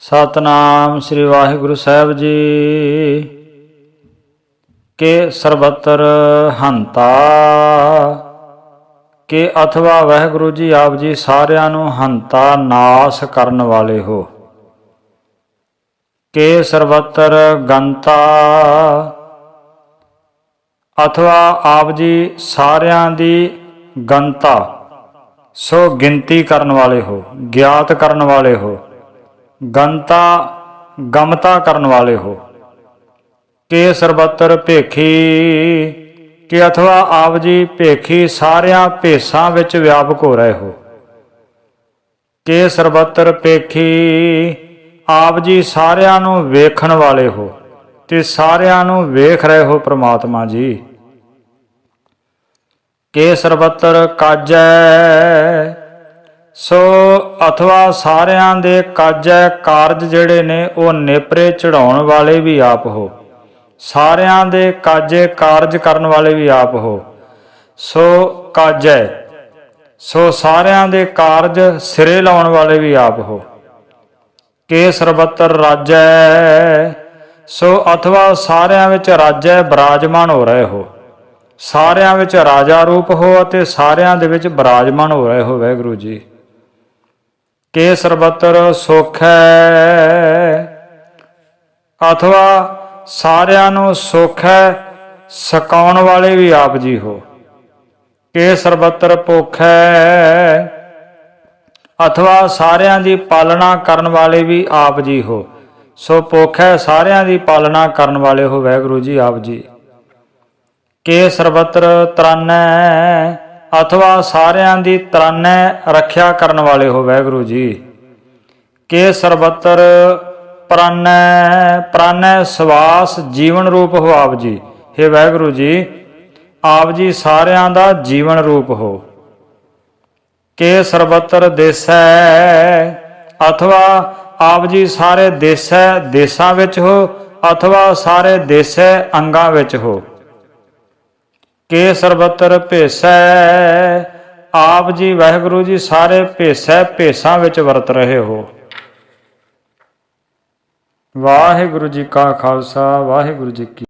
ਸਤਨਾਮ ਸ੍ਰੀ ਵਾਹਿਗੁਰੂ ਸਾਹਿਬ ਜੀ। ਕੇ ਸਰਬਤਰ ਹੰਤਾ। ਕੇ ਅਥਵਾ ਵਾਹਿਗੁਰੂ ਜੀ ਆਪ ਜੀ ਸਾਰਿਆਂ ਨੂੰ ਹੰਤਾ ਨਾਸ ਕਰਨ ਵਾਲੇ ਹੋ। ਕੇ ਸਰਬਤਰ ਗੰਤਾ। ਅਥਵਾ ਆਪ ਜੀ ਸਾਰਿਆਂ ਦੀ ਗੰਤਾ। ਸੋ ਗਿਣਤੀ ਕਰਨ ਵਾਲੇ ਹੋ, ਗਿਆਤ ਕਰਨ ਵਾਲੇ ਹੋ। ਗੰਤਾ ਗਮਤਾ ਕਰਨ ਵਾਲੇ ਹੋ। ਕੇ ਸਰਬੱਤਰ ਭੇਖੀ, ਕਿ ਅਥਵਾ ਆਪ ਜੀ ਭੇਖੀ ਸਾਰਿਆਂ ਭੇਸਾਂ ਵਿੱਚ ਵਿਆਪਕ ਹੋ ਰਹੇ ਹੋ। ਕੇ ਸਰਬੱਤਰ ਭੇਖੀ, ਆਪ ਜੀ ਸਾਰਿਆਂ ਨੂੰ ਵੇਖਣ ਵਾਲੇ ਹੋ ਤੇ ਸਾਰਿਆਂ ਨੂੰ ਵੇਖ ਰਹੇ ਹੋ ਪ੍ਰਮਾਤਮਾ ਜੀ। ਕੇ ਸਰਬੱਤਰ ਕਾਜੈ ਸੋ ਅਥਵਾ ਸਾਰਿਆਂ ਦੇ ਕਾਜੈ ਕਾਰਜ ਜਿਹੜੇ ਨੇ ਉਹ ਨੇਪਰੇ ਚੜਾਉਣ ਵਾਲੇ ਵੀ ਆਪ ਹੋ। ਸਾਰਿਆਂ ਦੇ ਕਾਜੇ ਕਾਰਜ ਕਰਨ ਵਾਲੇ ਵੀ ਆਪ ਹੋ। ਸੋ ਕਾਜੈ, ਸੋ ਸਾਰਿਆਂ ਦੇ ਕਾਰਜ ਸਿਰੇ ਲਾਉਣ ਵਾਲੇ ਵੀ ਆਪ ਹੋ। ਕੇ ਸਰਬੱਤਰ ਰਾਜੈ, ਸੋ ਅਥਵਾ ਸਾਰਿਆਂ ਵਿੱਚ ਰਾਜੈ ਬਰਾਜਮਾਨ ਹੋ ਰਹੇ ਹੋ। ਸਾਰਿਆਂ ਵਿੱਚ ਰਾਜਾ ਰੂਪ ਹੋ ਅਤੇ ਸਾਰਿਆਂ ਦੇ ਵਿੱਚ ਬਰਾਜਮਾਨ ਹੋ ਰਹੇ ਹੋ, ਵਾਹਿਗੁਰੂ ਜੀ। ਕੇ ਸਰਬਤਰ ਸੁਖ। ਹੈ ਅਥਵਾ ਸਾਰਿਆਂ ਨੂੰ ਸੁਖ ਹੈ ਸਕਾਉਣ ਵਾਲੇ ਵੀ ਆਪ ਜੀ ਹੋ। ਕੇ ਸਰਬਤਰ ਭੁੱਖ। ਹੈ ਅਥਵਾ ਸਾਰਿਆਂ ਦੀ ਪਾਲਣਾ ਕਰਨ ਵਾਲੇ ਵੀ ਆਪ ਜੀ ਹੋ। ਸੋ ਭੁੱਖ ਹੈ ਸਾਰਿਆਂ ਦੀ ਪਾਲਣਾ ਕਰਨ ਵਾਲੇ ਹੋ ਵੈਗੁਰੂ ਜੀ ਆਪ ਜੀ। ਕੇ ਸਰਬਤਰ ਤਰਾਨੈ। ਅਥਵਾ ਸਾਰਿਆਂ ਦੀ ਤਰਾਨੈ ਰੱਖਿਆ ਕਰਨ ਵਾਲੇ ਹੋ ਵਾਹਿਗੁਰੂ ਜੀ। ਕੇ ਸਰਬੱਤਰ ਪ੍ਰਾਨੈ ਪ੍ਰਾਨੈ ਸਵਾਸ ਜੀਵਨ ਰੂਪ ਹੋ ਆਪ ਜੀ। हे ਵਾਹਿਗੁਰੂ ਜੀ, ਆਪ ਜੀ ਸਾਰਿਆਂ ਦਾ ਜੀਵਨ ਰੂਪ ਹੋ। ਕੇ ਸਰਬੱਤਰ ਦੇਸੈ, ਅਥਵਾ ਆਪ ਜੀ ਸਾਰੇ ਦੇਸੈ ਦੇਸਾਂ ਵਿੱਚ ਹੋ, ਅਥਵਾ ਸਾਰੇ ਦੇਸੈ ਅੰਗਾਂ ਵਿੱਚ ਹੋ। ਕੇ ਸਰਬਤਰ ਭੇਸੈ। ਆਪ ਜੀ ਵਾਹਿਗੁਰੂ ਜੀ ਸਾਰੇ ਭੇਸੈ, ਭੇਸਾਂ ਵਿੱਚ ਵਰਤ ਰਹੇ ਹੋ। ਵਾਹਿਗੁਰੂ ਜੀ ਕਾ ਖਾਲਸਾ, ਵਾਹਿਗੁਰੂ ਜੀ ਕੀ